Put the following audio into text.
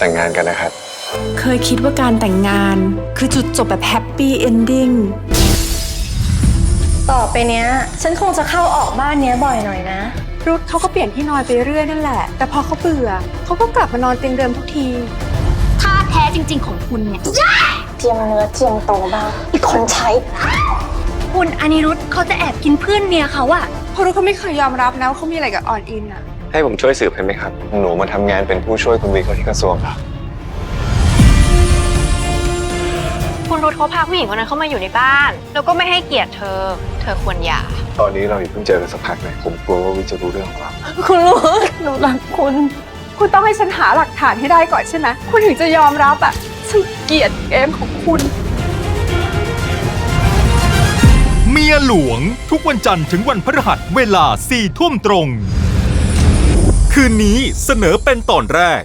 แต่งงานกันนะครับ เคยคิดว่าการแต่งงาน คือจุดจบแบบแฮปปี้เอนดิ้ง ต่อไปเนี้ย ฉันคงจะเข้าออกบ้านเนี้ยบ่อยหน่อยนะ รุดเขาก็เปลี่ยนที่นอนไปเรื่อยนั่นแหละ แต่พอเขาเบื่อเขาก็กลับมานอนเตียงเดิมทุกที ท่าแท้จริง ๆ ของคุณเนี่ยเจียมเนื้อเจียมโตบ้างอีกคนใช้ คุณอานิรุธเขาจะแอบกินเพื่อนเมียเขาอะเพราะรุดเขาไม่เคยยอมรับนะว่าเขามีอะไรกับออนอินอะ ให้ผมช่วยสืบให้ไหมครับ หนูมาทำงานเป็นผู้ช่วยคุณวีเขาที่กระทรวงครับ คุณรุธเขาพาผู้หญิงคนนั้นเข้ามาอยู่ในบ้าน แล้วก็ไม่ให้เกียรติเธอ เธอควรหย่า ตอนนี้เราอย่าเพิ่งเจอกันสักพักนะผมกลัวว่าวิจะรู้เรื่องของเราคุณรู้หนูรักคุณ คุณต้องให้ฉันหาหลักฐานให้ได้ก่อนใช่ไหมคุณถึงจะยอมรับอะฉันเกลียดเกมของคุณ เมียหลวงทุกวันจันทร์ถึงวันพฤหัสเวลาสี่ทุ่มตรง คืนนี้เสนอเป็นตอนแรก